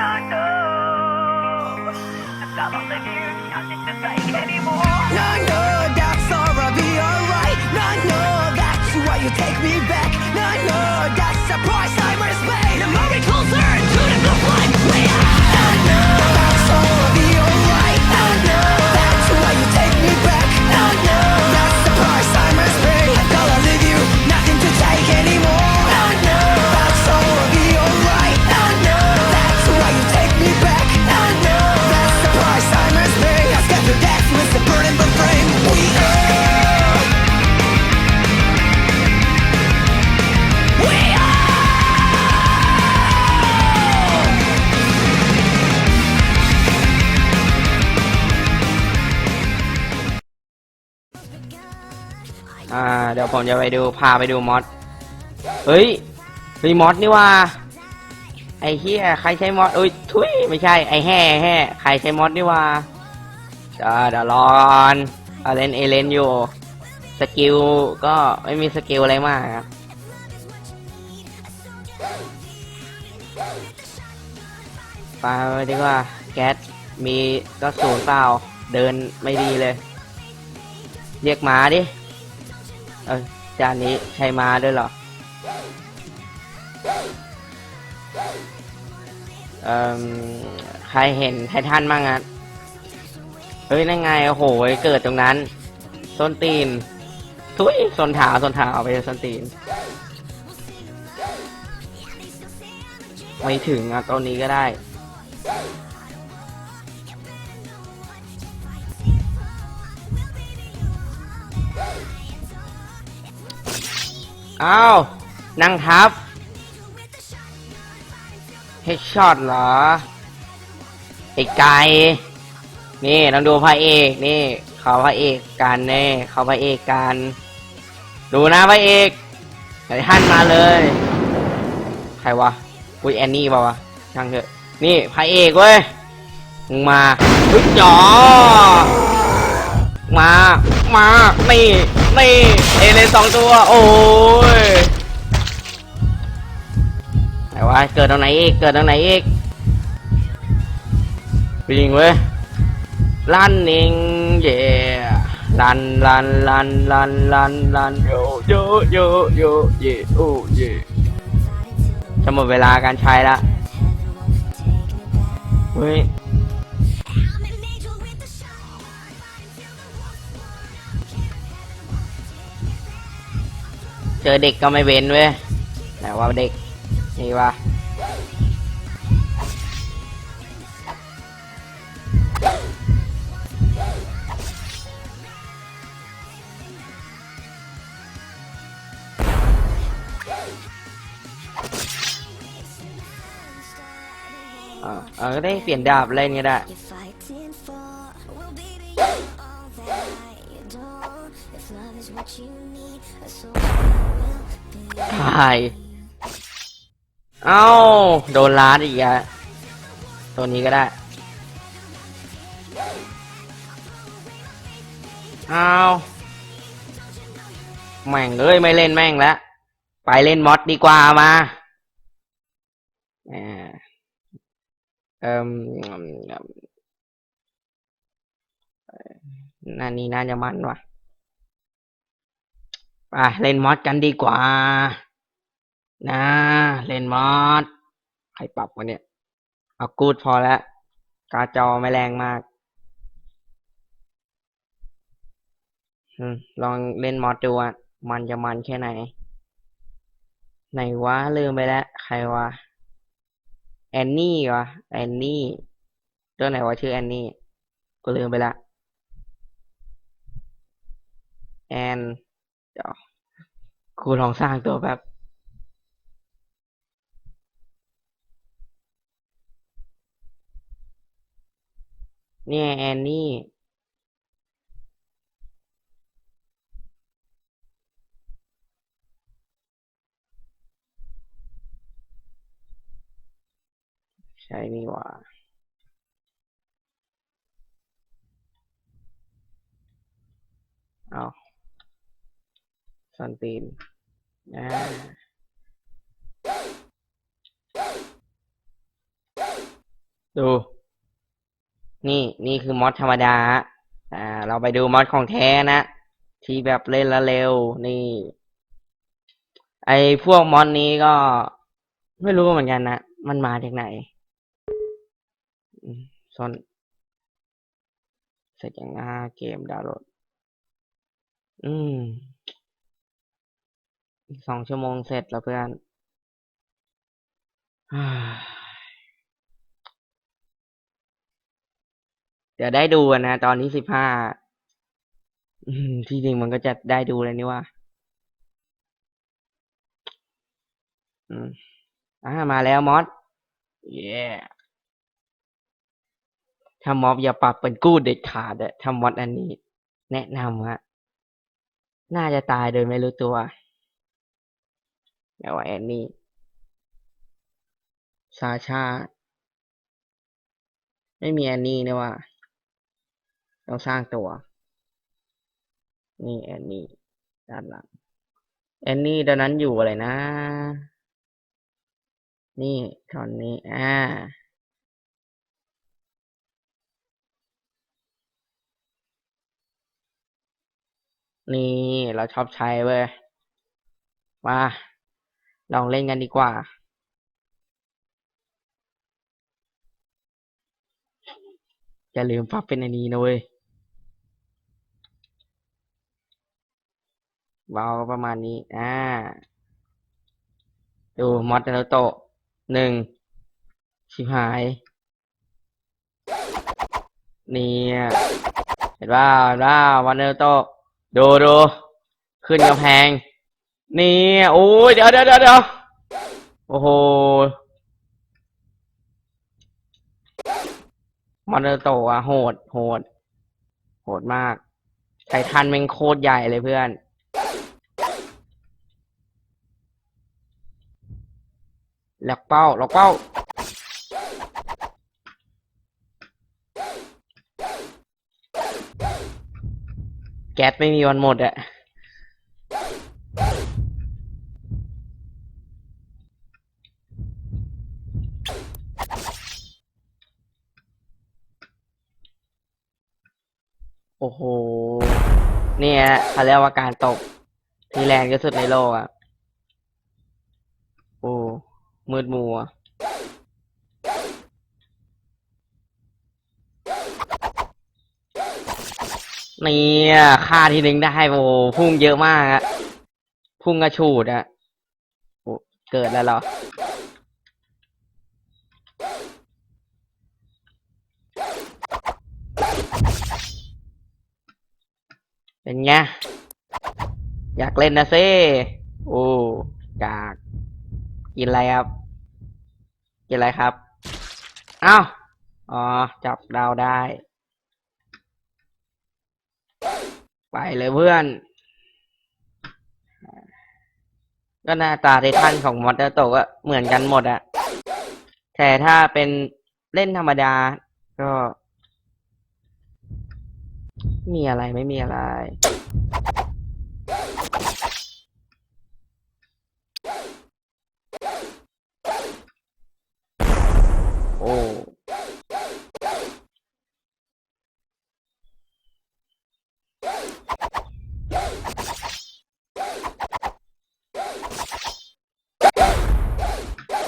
I'm not. No, no, that's be alright. No, no, that's why you take me back. อ่า เดี๋ยวผมจะไปดูพาไปดูมอดเฮ้ยรีมอดนี่ว่า ไอ้เฮียใครใช้มอดเอ้ยทุยไม่ใช่ ไอ้แห่แห่ใครใช้มอดนี่ว่าเดี๋ยวเดี๋ยวรอก่อนเอาเลนเอเลนอยู่ สกิลก็ไม่มีสกิลอะไรมากครับไปดีกว่า แก๊สมีก็ศูนย์เปล่า เดินไม่ดีเลย เรียกหมาดิ เออจานนี้ใช้มาด้วยเหรอ เอ่อใครเห็นไททันบ้างอะ เฮ้ย นั่นไง โอ้โห เกิดตรงนั้นส้นตีน ทุยส้นเท้าส้นเท้าเอาไปส้นตีน ไม่ถึงอะต้นนี้ก็ได้ อ้าวนั่งทับเฮดช็อตเหรอไอ้ไก่นี่ต้องดูพระเอกนี่เขาพระเอกกันแน่เขาพระเอกกันดูนะพระเอกไอ้ท่านมาเลย ใครวะอุ้ยแอนนี่เปล่าวะช่างเถอะนี่พระเอกเว้ยมึงมาอุ๊ยจ๋อมา มานี่ นี่เอเลนสองตัว โอ้ยไหนวะเกิดตรงไหนอีก เกิดตรงไหนอีกวิ่งเว้ยลันเองเย่ลันลันลันลันลันลันโยโยโยโยเย่โอ้เย่จะหมดเวลาการใช้ละเฮ้ย จอเด็กก็ไม่เว้นเว้ยแต่ว่าเด็กนี่วะอ่าเออก็ได้เปลี่ยนดาบเล่นก็ได้ายเอ้าโดนล้าดอีกอะตัวนี้ก็ได้เอ้าแม่งเอ้ยไม่เล่นแม่งแล้วไปเล่นมอดดีกว่ามาอ่าเอ่มนั่นนี่น่าจะมันว่ะไปเล่นมอดกันดีกว่า นะเล่นมอดใครปรับวะเนี่ย เอากูดพอแล้วกาจอไม่แรงมากลองเล่นมอดดูอะ มันจะมันแค่ไหน ไหนวะลืมไปแล้ว ใครวะ แอนนี่วะแอนนี่ตัวไหนวะชื่อแอนนี่ก็ลืมไปละแอนเดี๋ยวครูลองสร้างตัวแบบ เนี่ยแอนนี่ ใช่นี่หว่าเอาสันตีนอ่าดู นี่นี่คือมอดธรรมดาฮะอ่า เราไปดูมอดของแท้นะ ที่แบบเล่นและเร็ว นี่ ไอพวกมอดนี้ก็ ไม่รู้เหมือนกันนะ มันมาจากไหนอืมซ่อนเสร็จยังอ่าเกมดาวน์โหลด อืม อีกสองชั่วโมงเสร็จแล้วเพื่อน ฮ่า เดี๋ยวได้ดูนะ ตอนที่สิบห้าที่จริงมันก็จะได้ดูเลยนี่ว่าอืมอ่ามาแล้วมอสเย้ถ้ามอบอย่าปรับเป็นกู้เด็ดขาดอะถ้ามอดอันนี้ แนะนำฮะ น่าจะตายโดยไม่รู้ตัวเดี๋ยวว่าแอนนี่ซาชา ไม่มีแอนนี่เนี่ยว่า ต้องสร้างตัว นี่แอนนี่ด้านหลังแอนนี่ตอนนั้นอยู่อะไรนะ นี่ตอนนี้อ่านี่เราชอบใช้เว้ยมาลองเล่นกันดีกว่า อย่าลืมปรับเป็นอันนี้นะเว้ย เบาประมาณนี้ อ่า ดูมอดนาโตะหนึ่งชิบหายนี่เห็นว่าเห็นว่ามอดนาโตะดูดูขึ้นกำแพงนี่โอ้ยเดี๋ยวเดี๋ยวเดี๋ยวโอ้โหมอนเตอร์โตอะโหด โหด โหดมากไททันแม่งโคตรใหญ่เลยเพื่อน หลักเป้าหลักเป้า แก๊สไม่มีวันหมดอะโอ้โห เนี่ยเขาเรียกว่าการตกที่แรงที่สุดในโลกอะ มืดมัว เนี่ยค่าทีหนึ่งได้โอ้พุ่งเยอะมากอะพุ่งกระฉูดอะโอ้เกิดแล้วเหรอเป็นไงอยากเล่นนะเซ่โอ้กากกินอะไรครับ กินอะไรครับ อ้าว อ๋อ จับดาวได้ ไปเลยเพื่อน ก็หน้าตาไททันของมอเตอร์โตก็เหมือนกันหมดอะแต่ถ้าเป็นเล่นธรรมดา ก็ มีอะไรไม่มีอะไร โอ้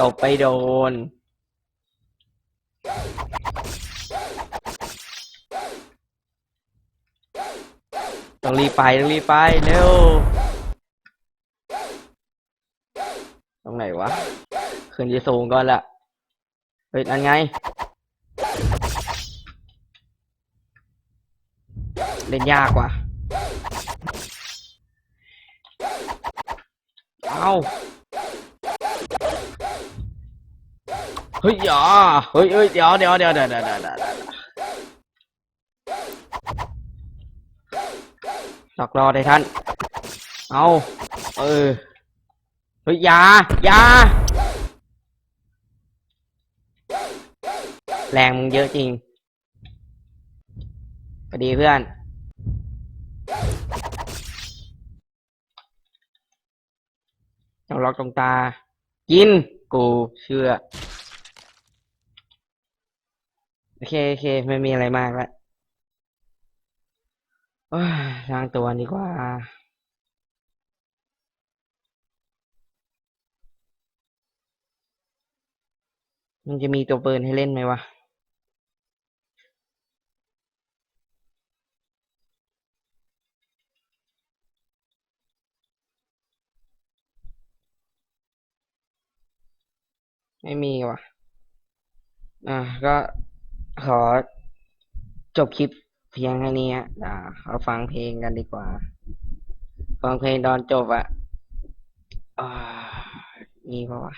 ตบไปโดน ต้องรีบไปต้องรีบไป เร็ว ตรงไหนวะ ขึ้นจะสูงก่อนละเฮ้ยนั่นไง เล่นยากว่ะ เอา เฮ้ยอย่าเฮ้ยเฮ้ยเดี๋ยวเดี๋ยวเดี๋ยวเดี๋ยวเดี๋ยวเดี๋ยวหลอกรอได้ท่าน เอาเออ เฮ้ยอย่าอย่าแรงมึงเยอะจริงพอดีเพื่อนเอาล็อกตรงตา กิน กูเชื่อ โอเคโอเค ไม่มีอะไรมากละโอ้ยล้างตัวดีกว่า มันจะมีตัวปืนให้เล่นไหมวะ ไม่มีวะอะก็ ขอจบคลิปเพียงแค่นี้อะอ่าเราฟังเพลงกันดีกว่า ฟังเพลงตอนจบอะอ่านี่ปะวะ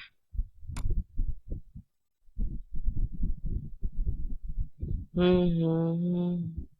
อืม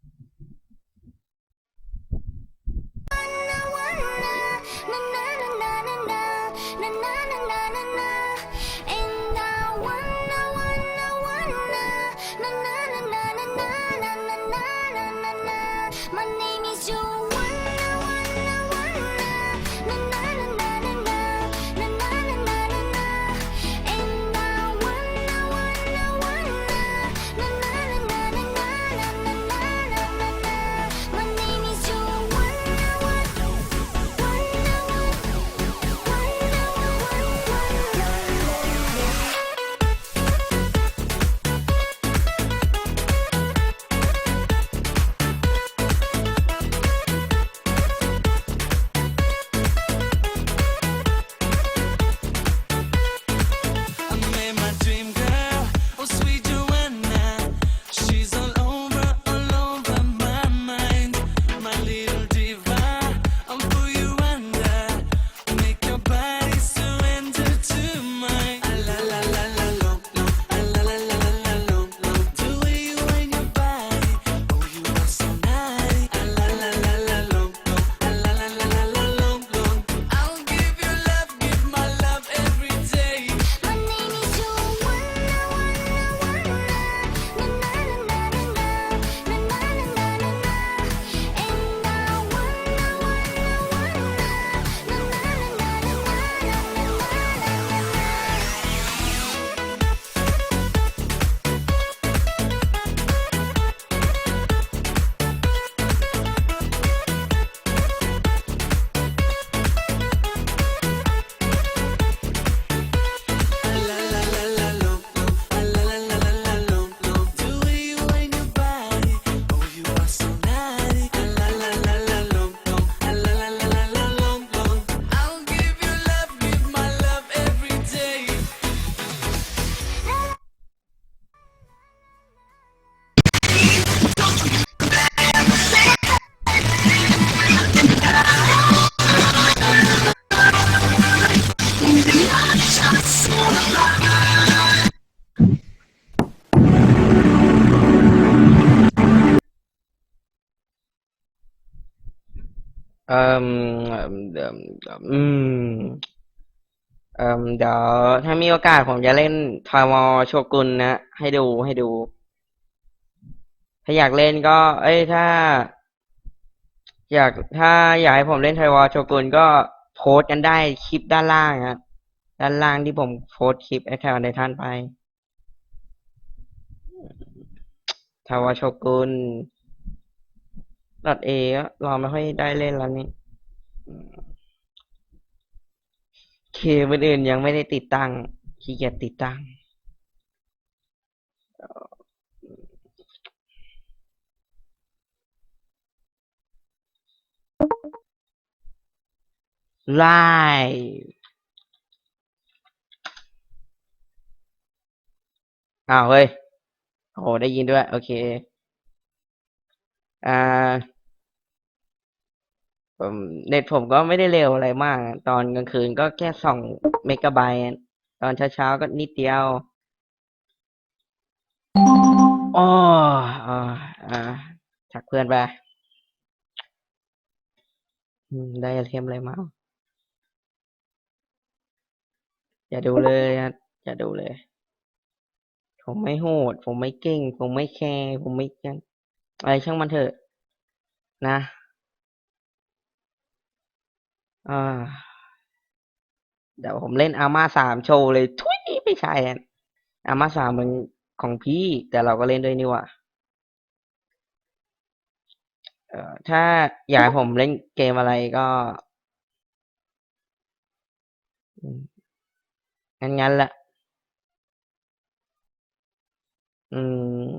เอ่มเอิ่มเอิ่มอืมเอ่มเดี๋ยวถ้ามีโอกาสผมจะเล่นทาวอโชกุนนะ ให้ดูให้ดู ถ้าอยากเล่นก็ เอ้ยถ้า อยากถ้าอยากให้ผมเล่นไทวอโชกุนก็โพสต์กันได้คลิปด้านล่างครับด้านล่างที่ผมโพสต์คลิปไอแทนในท่านไปทาวอโชกุน ดอทเอก็รอไม่ค่อยได้เล่นแล้วนี่อืมเคมอื่นยังไม่ได้ติดตั้งขี้เกียจติดตั้งไล่อ้าวเฮ้ยโอ้ได้ยินด้วย โอเค อ่า เน็ตผมก็ไม่ได้เร็วอะไรมาก ตอนกลางคืนก็แค่สองเมกะไบต์ตอนเช้าๆก็นิดเดียวอ๋ออ่าทักเพื่อนไปได้ไอเทมอะไรมาอย่าดูเลยอะอย่าดูเลย ผมไม่โหด ผมไม่เก่ง ผมไม่แคร์ผมไม่ยังอะไรช่างมันเถอะ นะ อ่า เดี๋ยวผมเล่นอาม่าสามโชว์เลย ทุยไม่ใช่อะอาม่าสามมันของพี่ แต่เราก็เล่นด้วยนี่ว่าเอ่อถ้าอยากให้ผมเล่นเกมอะไรก็งั้นงั้นแหละ อื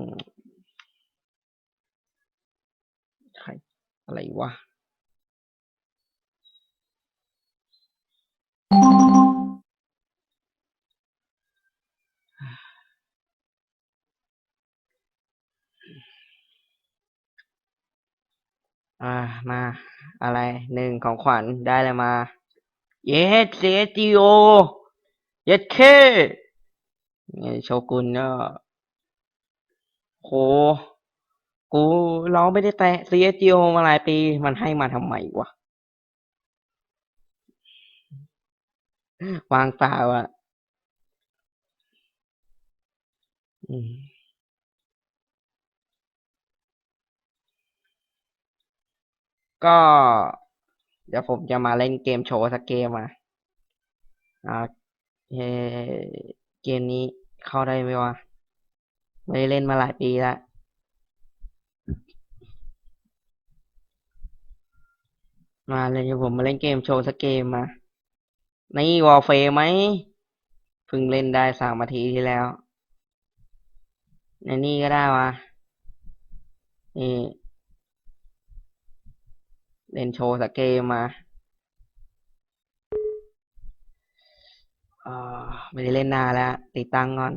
มอะไรวะ อ่ามาอะไรหนึ่งของขวัญได้เลยมา เยสเซจิโอเยสเคนี่โชกุนก็โหกูเราไม่ได้แตะ CSGO มาหลายปี มันให้มาทำไมวะ วางเปล่าอะอืม ก็ เดี๋ยวผมจะมาเล่นเกมโชว์สักเกมอะอ่าเกมนี้เข้าได้ไหมวะ ไม่ได้เล่นมาหลายปีแล้วมาเลยเดี๋ยวผมมาเล่นเกมโชว์สักเกมมา นี่วอลเฟไหมเพิ่งเล่นได้สามนาทีที่แล้วในนี่ก็ได้วะนี่ เล่นโชว์สักเกมมาอ่าไม่ได้เล่นนานแล้ว ติดตั้งก่อน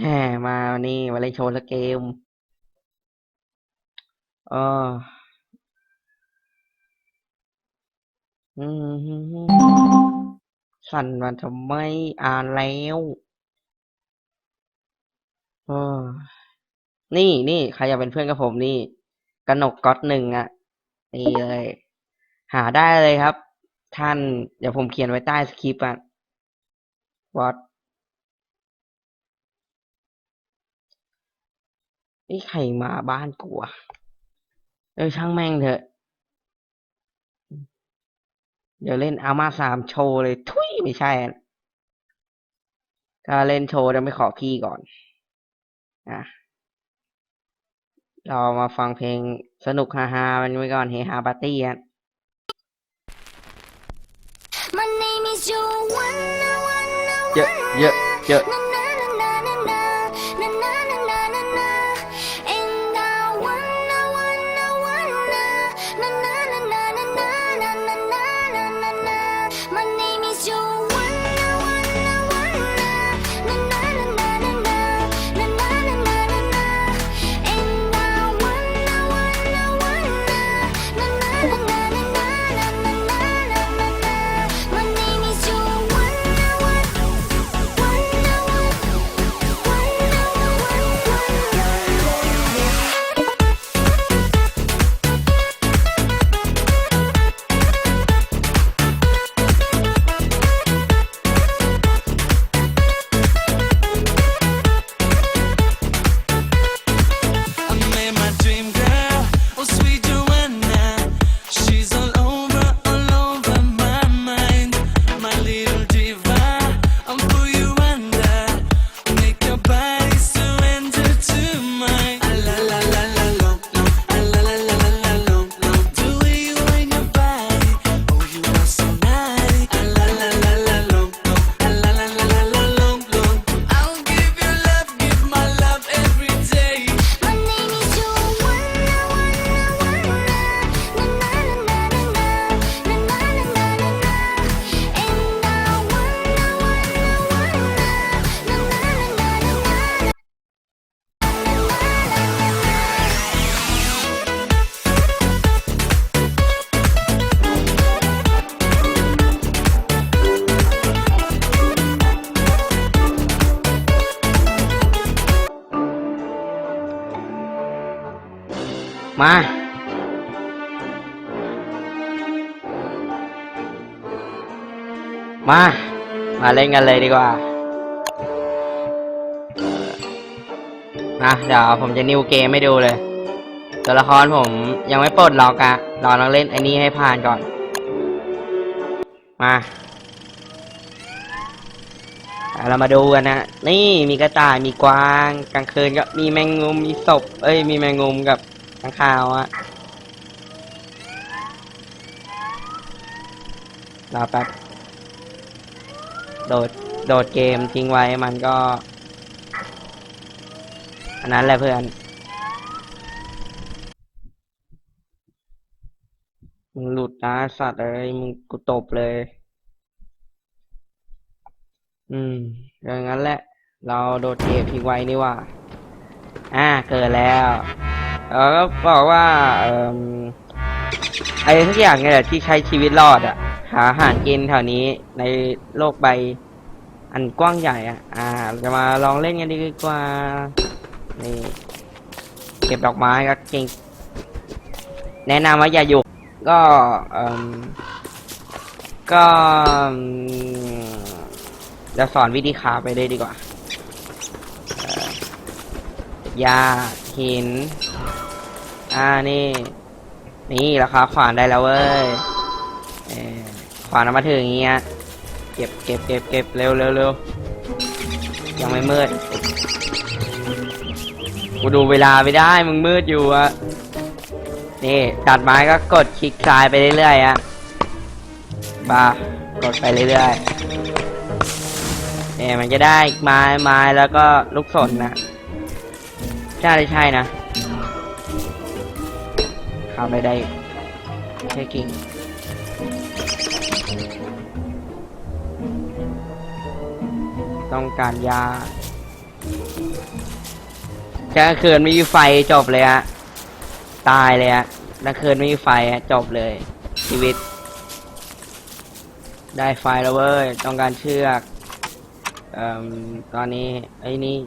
แหมมาวันนี้มาเล่นโชว์สักเกมเอออืมสั่นมันทำไมอ่านแล้วออนี่นี่ใครอยากเป็นเพื่อนกับผมนี่ กนกก๊อตหนึ่งอะนี่เลย หาได้เลยครับ ท่าน เดี๋ยวผมเขียนไว้ใต้สคริปต์อะวอตนี่ใครมาบ้านกูอะเออช่างแม่งเถอะ เดี๋ยวเล่นอามาสามโชว์เลยทุยไม่ใช่อะถ้าเล่นโชว์จะไม่ขอพี่ก่อน อะ เรามาฟังเพลงสนุกฮาๆมันไว้ก่อนเฮฮาปาร์ตี้อะ My name is Joanna, Wanna, เยอะเยอะเยอะ มามาเล่นกันเลยดีกว่ามาเดี๋ยวผมจะนิวเกมให้ดูเลย ตัวละครผมยังไม่ปลดล็อกอะรอน้องเล่นไอ้นี้ให้ผ่านก่อน มา เรามาดูกันนะ นี่มีกระต่ายมีกวาง กลางคืนก็มีแมงมุมมีศพ เอ้ย มีแมงมุมกับข้างคาวอะรอแป๊บ โดดโดดเกมทิ้งไว้มันก็ อันนั้นแหละเพื่อนมึงหลุดนะสัตว์เอ้ยมึงกูตบเลย อืมอย่างนั้นแหละ เราโดดเกมทิ้งไว้นี่ว่า อ่าเกิดแล้วเราก็บอกว่า เอ่มไอ้ทุกอย่างเนี่ยแหละที่ใช้ชีวิตรอดอะ หาอาหารกินแถวนี้ในโลกใบ อันกว้างใหญ่อะอ่าเราจะมาลองเล่นกันดีกว่า นี่เก็บดอกไม้ก็เก่งแนะนำว่าอย่าหยุดก็เอ่มก็จะสอนวิธีคาไปเลยดีกว่ายาหิน อ่านี่ นี่ราคาขวานได้แล้วเว้ยเอ วานเอามาถึงอย่างเงี้ยเก็บเก็บเก็บเก็บเร็วเร็วเร็วยังไม่มืดกูดูเวลาไม่ได้มึงมืดอยู่อะนี่ตัดไม้ก็กดคลิกซ้ายไปเรื่อยๆอะบ้ากดไปเรื่อยๆเนี่ยมันจะได้ไม้ไม้แล้วก็ลูกศรนะใช่ใช่นะเข้าไปได้แค่กิ่ง ต้องการยาแค่คืนไม่มีไฟจบเลยอะตายเลยอะถ้าคืนไม่มีไฟอะจบเลย ชีวิต ได้ไฟแล้วเว้ยต้องการเชือกเอ่มตอนนี้ไอ้นี่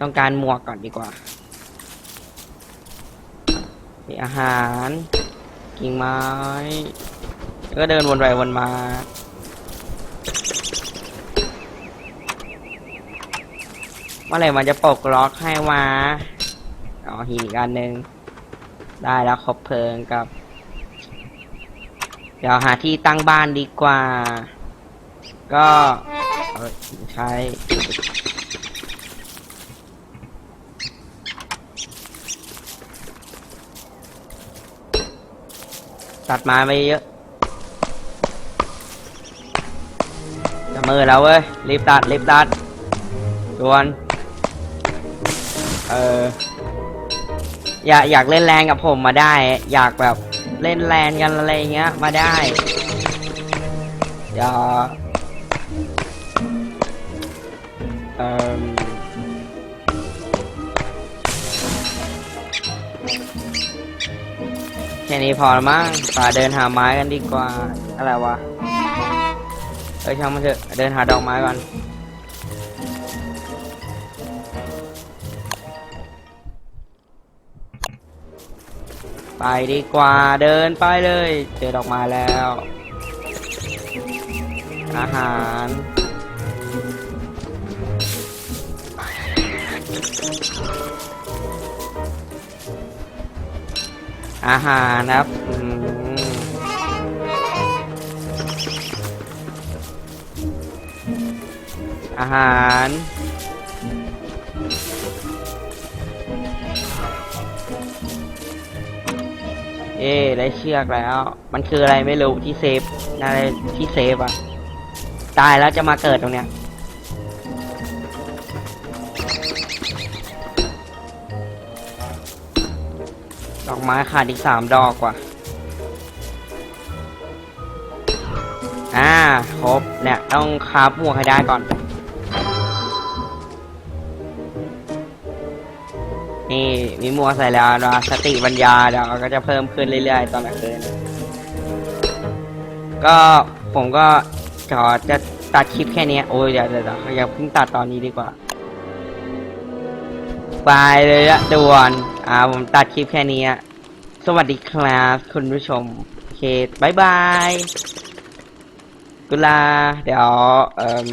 ต้องการหมวกก่อนดีกว่ามีอาหารกิ่งไม้ ก็เดินวนไปวนมา เมื่อไหร่มันจะปลดล็อกให้มาอ๋อหินอีกอันหนึ่งได้แล้วครบเพลิงกับ เดี๋ยวหาที่ตั้งบ้านดีกว่า ก็ใช้ตัดไม้ไปเยอะจะมือแล้วเว้ย รีบตัด รีบตัดดวน เออ อยากอยากเล่นแรงกับผมมาได้ อยากแบบเล่นแรงกันอะไรเงี้ย มาได้เดี๋ยวเออแค่นี้พอละมั้งป่าเดินหาไม้กันดีกว่า อะไรวะ เอ้ยช่างมันเถอะ เดินหาดอกไม้ก่อน ไปดีกว่าเดินไปเลย เจอดอกไม้แล้ว อาหารอาหารนะครับอืมอาหาร เอ๊ได้เชือกแล้ว มันคืออะไรไม่รู้ที่เซฟน่าจะที่เซฟอะตายแล้วจะมาเกิดตรงเนี้ยดอกไม้ขาดอีกสามดอกว่ะ อ่า ครบ เนี่ย ต้องคาบหมวกให้ได้ก่อน มีหมวใส่แล้วนะสติปัญญาเดี๋ยวก็จะเพิ่มขึ้นเรื่อยๆ ตอนกลางคืน ก็ผมก็ขอจะตัดคลิปแค่นี้ โอ้ยเดี๋ยวเดี๋ยวเดี๋ยวอย่าเพิ่งตัดตอนนี้ดีกว่า ไปเลยอะด่วนอ่าผมตัดคลิปแค่นี้ สวัสดีครับคุณผู้ชมโอเคบายบายกุลา เดี๋ยวเอ่อ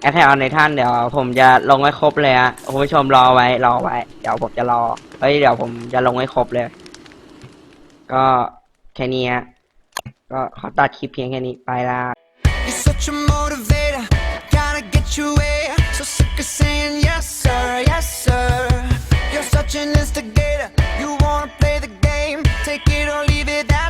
แอคแทเอาในท่านเดี๋ยวผมจะลงให้ครบเลยฮะคุณผู้ชมรอไว้รอไว้ เดี๋ยวผมจะรอเฮ้ยเดี๋ยวผมจะลงให้ครบเลย ก็แค่นี้ฮะก็ขอตัดคลิปเพียงแค่นี้ไปละ You're such a motivator, gotta get you way. So sick of saying yes, sir, yes, sir. You're such an instigator, you wanna play the game, take it or leave it. That's